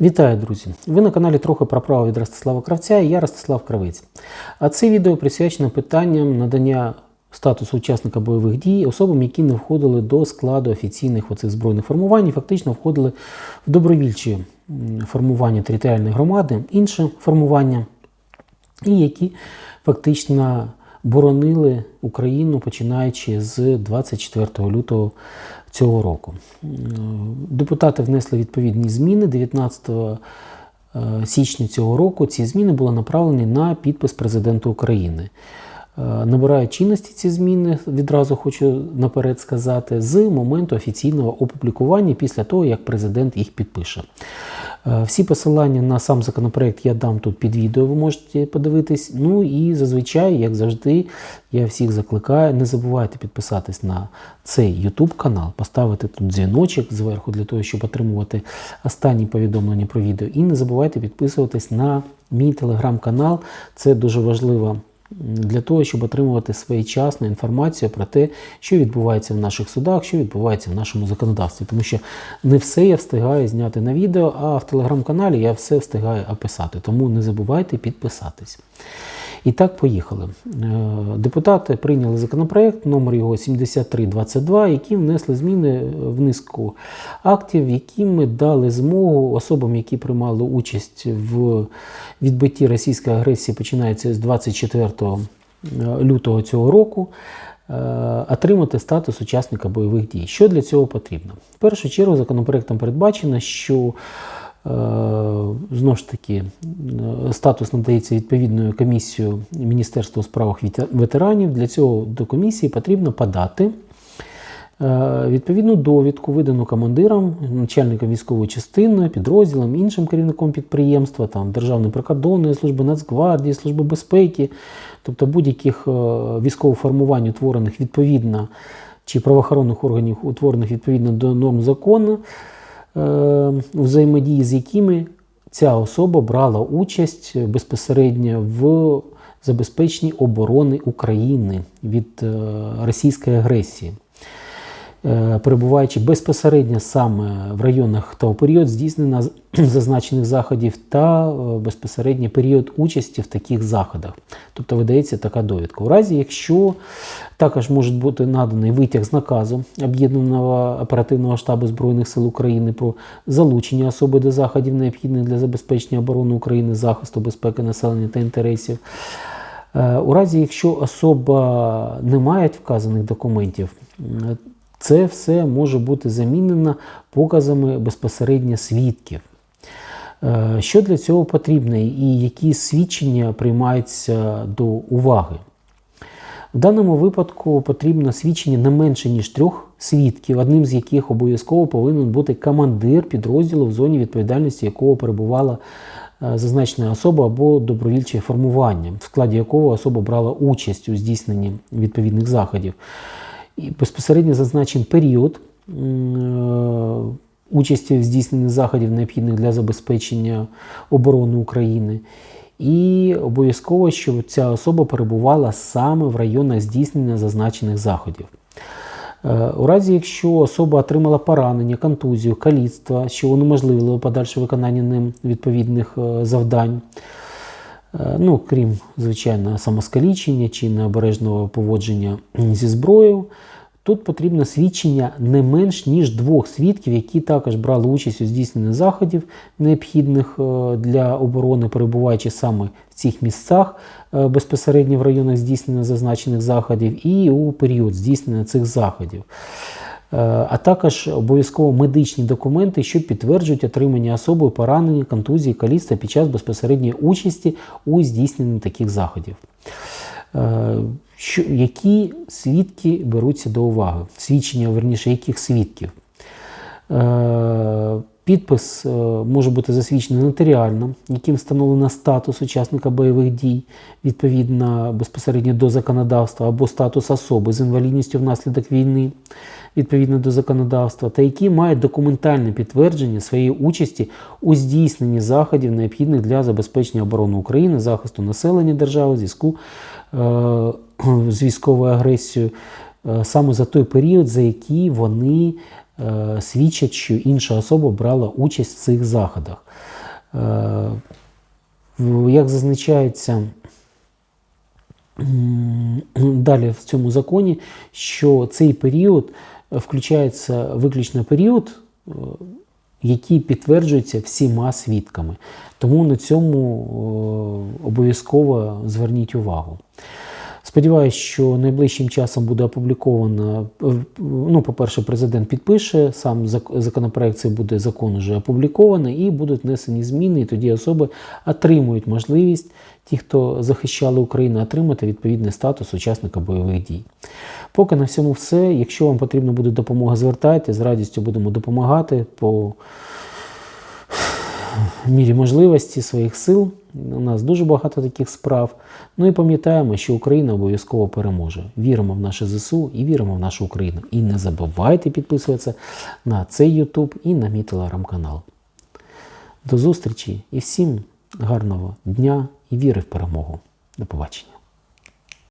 Вітаю, друзі! Ви на каналі трохи про право від Ростислава Кравця і я Ростислав Кравець. А це відео присвячено питанням надання статусу учасника бойових дій особам, які не входили до складу офіційних оцих збройних формувань, і фактично входили в добровільчі формування територіальної громади, інше формування, і які фактично боронили Україну починаючи з 24 лютого цього року. Депутати внесли відповідні зміни 19 е, січня цього року. Ці зміни були направлені на підпис президента України. Е, Набирають чинності ці зміни, відразу хочу наперед сказати, з моменту офіційного опублікування після того, як президент їх підпише. Е, Всі посилання на сам законопроект я дам тут під відео, ви можете подивитись. Ну і зазвичай, як завжди, я всіх закликаю, не забувайте підписатись на цей YouTube канал, поставити тут дзвіночок зверху для того, щоб отримувати останні повідомлення про відео. І не забувайте підписуватись на мій телеграм-канал. Це дуже важливо для того, щоб отримувати своєчасну інформацію про те, що відбувається в наших судах, що відбувається в нашому законодавстві. Тому що не все я встигаю зняти на відео, а в телеграм-каналі я все встигаю описати. Тому не забувайте підписатись. І так, поїхали. Е, Депутати прийняли законопроект, номер його 7322, які внесли зміни в низку актів, якими дали змогу особам, які приймали участь в відбитті російської агресії, починається з 24 лютого цього року. е, Отримати статус учасника бойових дій. Що для цього потрібно? В першу чергу законопроектом передбачено, що Е, Знову ж таки, е, статус надається відповідною комісією Міністерства у справах ветеранів. Для цього до комісії потрібно подати е, відповідну довідку, видану командирам, начальникам військової частини, підрозділам, іншим керівником підприємства, там, Державної прикордонної служби, Нацгвардії, Служби безпеки, тобто будь-яких е, військових формувань, утворених відповідно, чи правоохоронних органів, утворених відповідно до норм закону е, взаємодії з якими ця особа брала участь безпосередньо в забезпеченні оборони України від е, російської агресії. Е, Перебуваючи безпосередньо саме в районах того період здійснення зазначених заходів та е, безпосередньо період участі в таких заходах. Тобто видається така довідка. У разі, якщо також може бути наданий витяг з наказу Об'єднаного оперативного штабу Збройних сил України про залучення особи до заходів, необхідних для забезпечення оборони України, захисту безпеки населення та інтересів. Е, У разі, якщо особа не має вказаних документів, це все може бути замінено показами безпосередньо свідків. Е, Що для цього потрібно і які свідчення приймаються до уваги? В даному випадку потрібно свідчення не менше, ніж трьох свідків, одним з яких обов'язково повинен бути командир підрозділу, в зоні відповідальності якого перебувала е, зазначена особа або добровільче формування, в складі якого особа брала участь у здійсненні відповідних заходів. І безпосередньо зазначен період е, участі в здійсненні заходів, необхідних для забезпечення оборони України. І обов'язково, щоб ця особа перебувала саме в районах здійснення зазначених заходів. Е, У разі, якщо особа отримала поранення, контузію, каліцтво, що унеможливило подальше виконання ним відповідних е, завдань, ну, крім, звичайно, самоскалічення чи необережного поводження зі зброєю, тут потрібно свідчення не менш ніж двох свідків, які також брали участь у здійсненні заходів, необхідних е, для оборони, перебуваючи саме в цих місцях, е, безпосередньо в районах здійснення зазначених заходів, і у період здійснення цих заходів. Е, А також обов'язково медичні документи, що підтверджують отримання особою поранення, контузії, каліцтва під час безпосередньої участі у здійсненні таких заходів. Е, які свідки беруться до уваги? Свідчення, верніше, яких свідків? Е, Підпис е, може бути засвідчений нотаріально, яким встановлено статус учасника бойових дій відповідно безпосередньо до законодавства, або статус особи з інвалідністю внаслідок війни відповідно до законодавства, та які мають документальне підтвердження своєї участі у здійсненні заходів, необхідних для забезпечення оборони України, захисту населення держави, зв'язку е, з військовою агресією, саме за той період, за який вони е, свідчать, що інша особа брала участь в цих заходах. Е, Як зазначається далі в цьому законі, що цей період е, включається виключно період, е, який підтверджується всіма свідками. Тому на цьому е, обов'язково зверніть увагу. Сподіваюсь, що найближчим часом буде опубліковано. Ну, по-перше, президент підпише, сам законопроект цей буде закон вже опублікований, і будуть внесені зміни, і тоді особи отримують можливість, ті, хто захищали Україну, отримати відповідний статус учасника бойових дій. Поки на всьому все. Якщо вам потрібна буде допомога, звертайте, з радістю будемо допомагати по мірі можливості своїх сил. У нас дуже багато таких справ. Ну і пам'ятаємо, що Україна обов'язково переможе. Віримо в наше ЗСУ і віримо в нашу Україну. І не забувайте підписуватися на цей YouTube і на мій телеграм-канал. До зустрічі і всім гарного дня і віри в перемогу. До побачення.